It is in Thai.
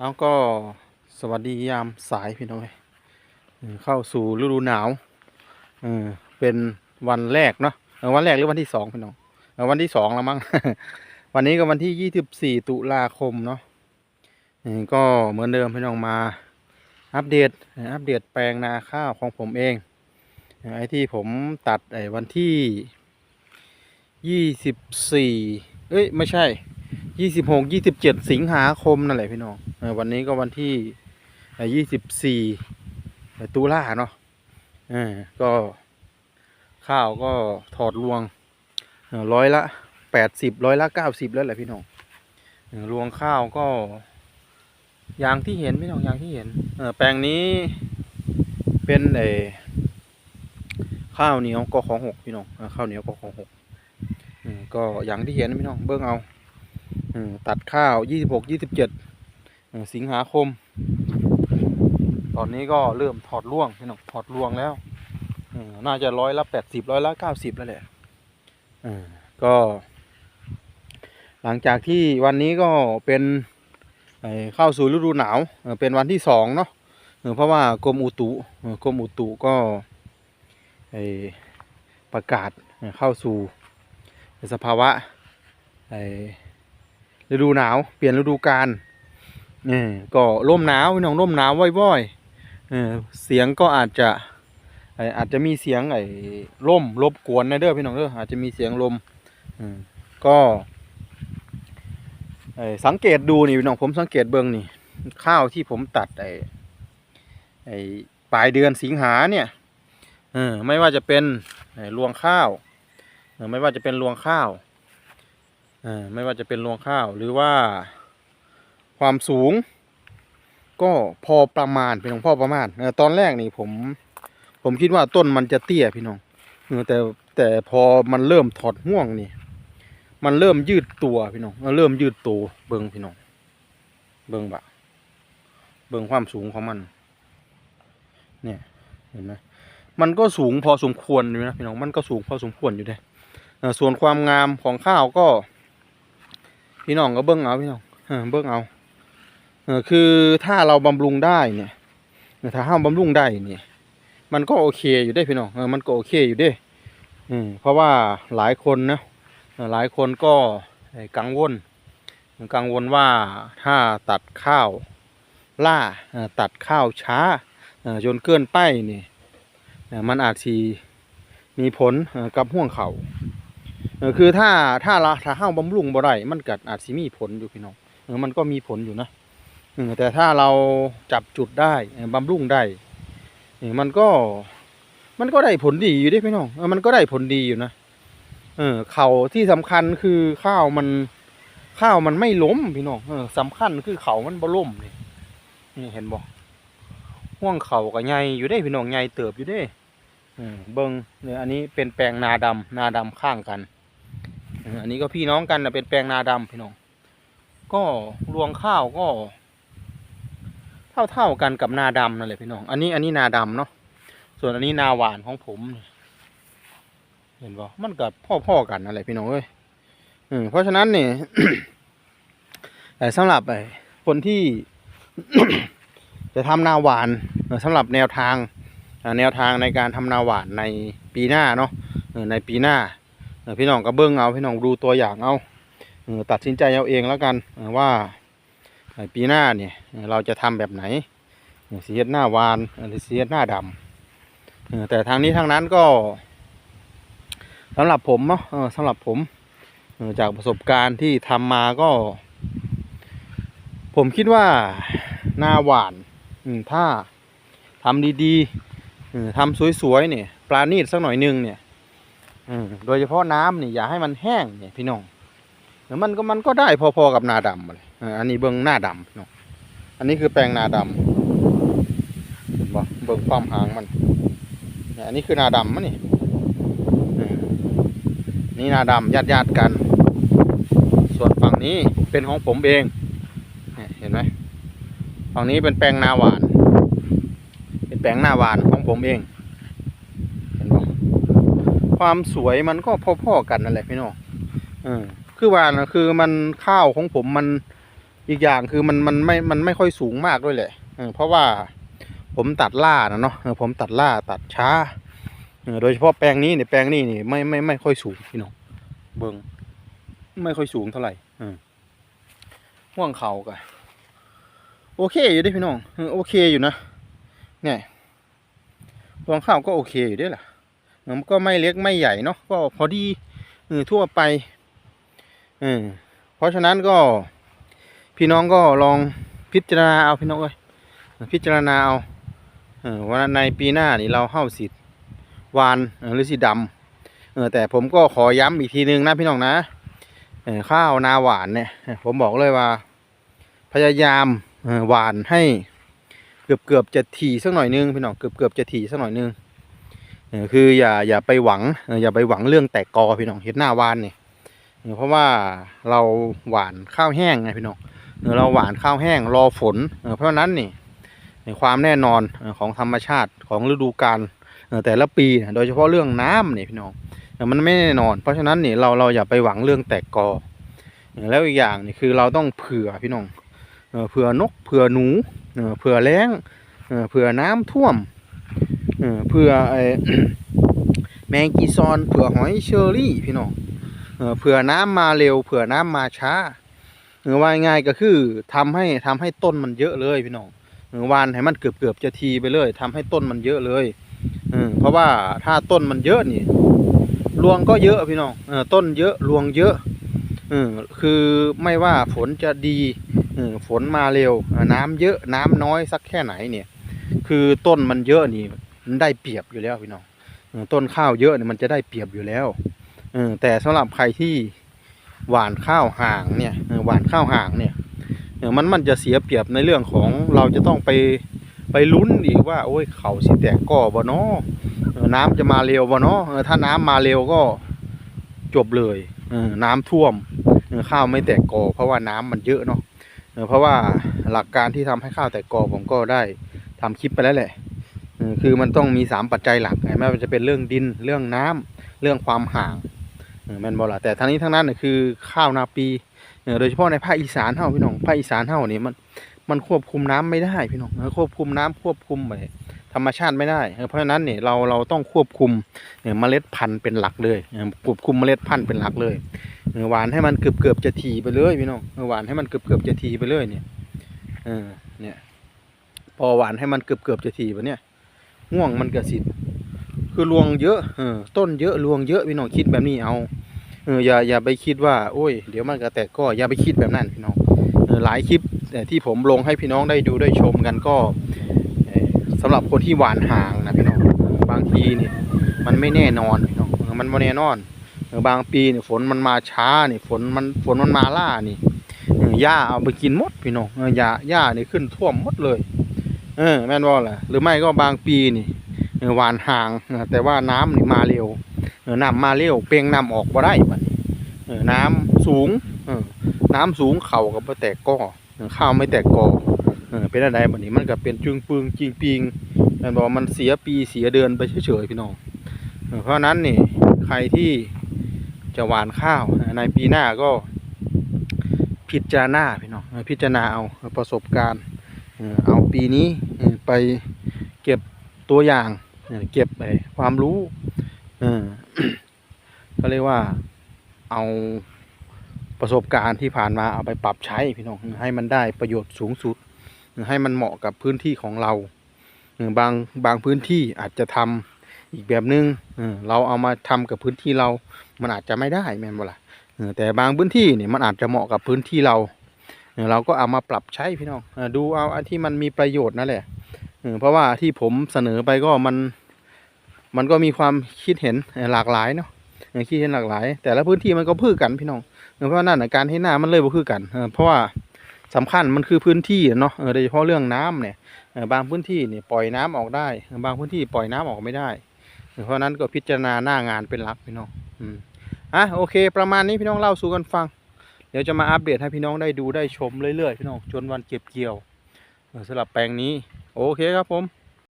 แล้วก็สวัสดียามสายพี่น้อยเออเข้าสู่ฤดูหนาวเออเป็นวันแรกเนาะวันแรกหรือวันที่สองพี่น้องวันที่สองแล้วมั้งวันนี้ก็วันที่ยี่สิบสี่ตุลาคมเนาะก็เหมือนเดิมพี่น้องมา อัปเดตอออัปเดตแปลงนาข้าวของผมเองไอ้ที่ผมตัดไอ้วันที่ยี่สิบสี่เอ้ยไม่ใช่ ยี่สิบหกยี่สิบเจ็ดสิงหาคมนั่นแหละพี่น้องวันนี้ก็วันที่ยี่สิบสี่ตุลาเนาะก็ข้าวก็ถอดรวงร้อยละแปดสิบร้อยละเก้าสิบแล้วแหละพี่น้องรวงข้าวก็ อย่างที่เห็นพี่น้องอย่างที่เห็นแปลงนี้เป็นไอข้าวเหนียวก็ของหกพี่น้องข้าวเหนียวก็ของหกก็อย่างที่เห็นพี่น้องเบิ่งเอา ตัดข้าวยี่สิบหกยี่สิบเจ็ดสิงหาคม ตอนนี้ก็เริ่มถอดร่วงพี่น้องถอดร่วงแล้วน่าจะร้อยละแปดสิบร้อยละเก้าสิบแล้วแหละอืมก็ หลังจากที่วันนี้ก็เป็นเข้าสู่ฤดูหนาวเป็นวันที่สองเนาะเพราะว่ากรมอุตุกรมอุตุก็ประกาศเข้าสู่สภาวะ ฤดูหนาว เปลี่ยนฤดูกาลเนี่ก็ร่มหนาวพี่น้องร่มหนาวว่อยๆเออเสียงก็อาจจะอาจจะมีเสียงไอ้ร่มรบกวนนะเด้อพี่น้องเด้ออาจจะมีเสียงลมก็สังเกตดูนี่พี่น้องผมสังเกตเบิ่งนี่ ข้าวที่ผมตัดไอไอปลายเดือนสิงหาเนี่ยเออไม่ว่าจะเป็นไอ้รวงข้าวเออไม่ว่าจะเป็นรวงข้าว ไม่ว่าจะเป็นรวงข้าวหรือว่าความสูง ก็พอประมาณพี่น้องพอประมาณตอนแรกนี่ผม ผมคิดว่าต้นมันจะเตี้ยพี่น้องแต่แต่พอมันเริ่มถอดห่วงนี่ มันเริ่มยืดตัวพี่น้องเริ่มยืดตัวเบิ้งพี่น้องเบิ้งบะเบิ้งความสูงของมัน เนี่ยเห็นไหมมันก็สูงพอสมควรอยู่นะพี่น้องมันก็สูงพอสมควรอยู่เด้ส่วนความงามของข้าวก็ พี่น้องก็เบิ้งเอาพี่น้องเบิ้งเอาเออคือถ้าเราบำรุงได้เนี่ยถ้าห้ามบำรุงได้เนี่ย มันก็โอเคอยู่ได้พี่น้องเออมันก็โอเคอยู่ได้อืมเพราะว่าหลายคนนะหลายคนก็กังวล กังวลว่าถ้าตัดข้าวล่าตัดข้าวช้าจนเกินไปนี่มันอาจสีมีผลกับห่วงเข่า เออคือถ้าถ้าเราถ้าห้าบำรุงบ่ได้มันก็อาจสิมีผลอยู่พี่น้องเออมันก็มีผลอยู่นะเออแต่ถ้าเราจับจุดได้บำรุงได้เออมันก็มันก็ได้ผลดีอยู่ด้พี่น้องเออมันก็ได้ผลดีอยู่นะเออเขาที่สำคัญคือข้าวมันข้าวมันไม่ล้มพี่น้องเออสำคัญคือเขามันบ่ล้มนี่นี่เห็นบ่ห่วงเขาก็ใหญ่อยู่ได้พี่น้องใหญ่เติบอยู่เด้เบิ่งเนี่ยอันนี้เป็นแปลงนาดำนาดำข้างกัน อันนี้ก็พี่น้องกันนะเป็นแปลงนาดำพี่น้อง ก็รวงข้าวก็ เท่าเท่าๆกันกับนาดำนั่นแหละพี่น้อง อันนี้อันนี้นาดำเนาะ ส่วนอันนี้นาหวานของผม เห็นป่มันกับพ่อๆกันนั่นแหละพี่น้องเอ้ยอืมเพราะฉะนั้นเนี่ยแต่สำหรับไอ้คนที่จะทำนาหวานสำหรับแนวทางแนวทางในการทำนาหวานในปีหน้าเนาะในปีหน้า พี่น้องก็เบิ้งเอาพี่น้องดูตัวอย่างเอาตัดสินใจเอาเองแล้วกันว่าปีหน้าเนี่ยเราจะทำแบบไหนเสีเฮ็ดหน้าวานหรือสีเฮ็ดหน้าดำเออแต่ทางนี้ทางนั้นก็สำหรับผมเนาะสำหรับผมจากประสบการณ์ที่ทำมาก็ ผมคิดว่าหน้าหวานถ้าทำดีๆเออทำสวยๆเนี่ยปลาณีตสักหน่อยหนึงเนี่ย โดยเฉพาะน้ำนี่อย่าให้มันแห้งเนี่ยพี่น้องเดี๋ยวมันก็มันก็ได้พอๆกับนาดำเลยอันนี้เบิ้องหน้าดำพี่น้องอันนี้คือแปลงนาดำเห็นบ่เบิ้องความหางมันเนี่ยอันนี้คือนาดำมั้นี่นี่นาดำญาติญาติๆกัน ส่วนฝั่งนี้เป็นของผมเองเห็นไหมฝั่งนี้เป็นแปลงนาหวาน เป็นแปลงนาหวานของผมเอง ความสวยมันก็พ่อๆกันนั่นแหละพี่น้องเออคือว่านะคือมันข้าวของผมมันอีกอย่างคือมันมันไม่มันไม่ค่อยสูงมากด้วยแหละเออเพราะว่าผมตัดล่านะเนาะเออผมตัดล่าตัดช้าเออโดยเฉพาะแปลงนี้เนี่ยแปลงนี้นี่ไม่ไม่ไม่ค่อยสูงพี่น้องเบิงไม่ค่อยสูงเท่าไหร่เออห่วงเขากะโอเคอยู่ด้พี่น้องโอเคอยู่นะเนี่ยห่วงข้าวก็โอเคอยู่ด้ล่ะเออ มันก็ไม่เล็กไม่ใหญ่เนาะก็พอดีเออทั่วไปเออเพราะฉะนั้นก็พี่น้องก็ลองพิจารณาเอาพี่น้องเอ้ยพิจารณาเอาเออว่าในปีหน้านี่เราเข้าสิทธิ์วานหรือสีดำเออแต่ผมก็ขอย้ำอีกทีนึงนะพี่น้องนะเออข้าวนาหวานเนี่ยผมบอกเลยว่า พยายามหวานให้เกือบเกือบจะถี่สักหน่อยนึงพี่น้องเกือบเกือบจะถี่สักหน่อยนึง คืออย่าอย่าไปหวังอย่าไปหวังเรื่องแตกกอพี่น้องเห็นหน้าวานเนี่ยเพราะว่าเราหวานข้าวแห้งไงพี่น้องเราหวานข้าวแห้งรอฝนเพราะนั้นนี่ในความแน่นอนของธรรมชาติของฤดูกาลแต่ละปีโดยเฉพาะเรื่องน้ำนี่พี่น้องมันไม่แน่นอน เพราะฉะนั้นนี่เราเราอย่าไปหวังเรื่องแตกกอแล้วอีกอย่างนี่คือเราต้องเผื่อพี่น้องเผื่อนกเผื่อหนูเผื่อแล้งเออเผื่อน้ำท่วม เออเผื่อไอแมงกีซอนเผื่อหอยเชอรี่พี่น้องเผื่อน้ำมาเร็วเผื่อน้ำมาช้าเออว่าง่ายก็คือทำให้ทำให้ต้นมันเยอะเลยพี่น้องเออวานให้มันเกือบเกือบจะทีไปเลยทำให้ต้นมันเยอะเลยเพราะว่าถ้าต้นมันเยอะนี่รวงก็เยอะพี่น้องต้นเยอะรวงเยอะคือไม่ว่าฝนจะดีฝนมาเร็ว น้ำเยอะน้ำน้อยสักแค่ไหนเนี่ย คือต้นมันเยอะนี่ มันได้เปรียบอยู่แล้วพี่น้องต้นข้าวเยอะเนี่ยมันจะได้เปรียบอยู่แล้วเออแต่สำหรับใครที่หวานข้าวห่างเนี่ยหวานข้าวห่างเนี่ยมันมันจะเสียเปรียบในเรื่องของเราจะต้องไปไปลุ้นอีกว่า โอ้ยเขาสิแตกก่อบ่เนาะเอน้ำจะมาเร็วบ่เนาะเอถ้าน้ำมาเร็วก็จบเลยเออน้ำท่วมข้าวไม่แตกกอเพราะว่าน้ำมันเยอะเนาะเพราะว่าหลักการที่ทำให้ข้าวแตกกอผมก็ได้ทำคลิปไปแล้วแหละ คือมันต้องมีสามปัจจัยหลักไม่ว่าจะเป็นเรื่องดินเรื่องน้ำเรื่องความห่างแมนบ่ล่ะแต่ทั้งนี้ทั้งนั้นน่ะคือข้าวนาปีโดยเฉพาะในภาคอีสานเฮาพี่น้องภาคอีสานเฮานี่มันมันควบคุมน้ำไม่ได้พี่น้องควบคุมน้ำควบคุมไปธรรมชาติไม่ได้ เพราะฉะนั้นเนี่ยเราเราต้องควบคุมเมล็ดพันธุ์เป็นหลักเลยควบคุมเมล็ดพันธุ์เป็นหลักเลยหวานให้มันเกือบเกือบจะถี่ไปเลยพี่น้องหวานให้มันเกือบเกือบจะถี่ไปเลยเนี่ยเออเนี่ยพอหวานให้มันเกือบเกือบจะถี่ไปเนี่ย ง่วงมันก็สิคือรวงเยอะเออต้นเยอะรวงเยอะพี่น้องคิดแบบนี้เอาเอออย่าอย่าไปคิดว่าโอ้ยเดี๋ยวมันก็แตกก็อย่าไปคิดแบบนั้นพี่น้องออหลายคลิปที่ผมลงให้พี่น้องได้ดูได้ชมกันก็เอ่อสำหรับคนที่หวานห่างนะพี่น้องบางทีเนี่ยมันไม่แน่นอนพี่น้องมันไม่แน่นอนออบางปีเนี่ยฝนมันมาช้านี่ฝนมันฝนมันมาล่านี่หญ้าเอาไปกินหมดพี่น้องออหญ้าหญ้านี่ขึ้นท่วมหมดเลย เออแม่นว่าแหละหรือไม่ก็บางปีนี่เออหวานห่างแต่ว่าน้ำนี่มาเร็วเออน้ำมาเร็วเปลงน้ำออกบ่ได้บัดนี้เออน้ำสูงเออน้ำสูงเข่ากับบ่แตกกอเอข้าวไม่แตกกอเออเป็นอะไรบัดนี้มันก็เป็นจึงปึงจริงปิงแมันบอกมันเสียปีเสียเดือนไปเฉยๆพี่น้องเพราะนั้นนี่ใครที่จะหวานข้าวในปีหน้าก็พิจารณาพี่น้องพิจารณาเอาประสบการณ์ เอาปีนี้ไปเก็บตัวอย่างเก็บไอ้ความรู้เออก็เรียกว่าเอาประสบการณ์ที่ผ่านมาเอาไปปรับใช้พี่น้องให้มันได้ประโยชน์สูงสุด ให้มันเหมาะกับพื้นที่ของเราบางบางพื้นที่อาจจะทำอีกแบบนึงเราเอามาทำกับพื้นที่เรา มันอาจจะไม่ได้แม่นบ่ล่ะแต่บางพื้นที่เนี่ยมันอาจจะเหมาะกับพื้นที่เรา เราก็เอามาปรับใช้พี่น้องอดูเอาอันที่มันมีประโยชน์นั่นแหละเพราะว่าที่ผมเสนอไปก็มันมันก็มีความคิดเห็นหลากหลายเนาะคิดเห็นหลากหลาย แต่ละพื้นที่มันก็พือกันพี่น้องเพราะนั่นน่ะการให้หน้ามันเลยบ่คือกันเพราะว่าสำคัญมันคือพื้นที่เนาะโดยเฉพาะเรื่องน้ำเนี่ยบางพื้นที่เนี่ยปล่อยน้ำออกได้ บางพื้นที่ปล่อยน้ำออกไม่ได้ เพราะนั้นก็พิจารณาหน้างานเป็นหลักพี่น้องอะโอเค ประมาณนี้พี่น้องเล่าสู่กันฟัง ดี๋ยวจะมาอัปเดตให้พี่น้องได้ดูได้ชมเรื่อยๆพี่น้องจนวันเก็บเกี่ยวสำหรับแปลงนี้ โอเคครับผม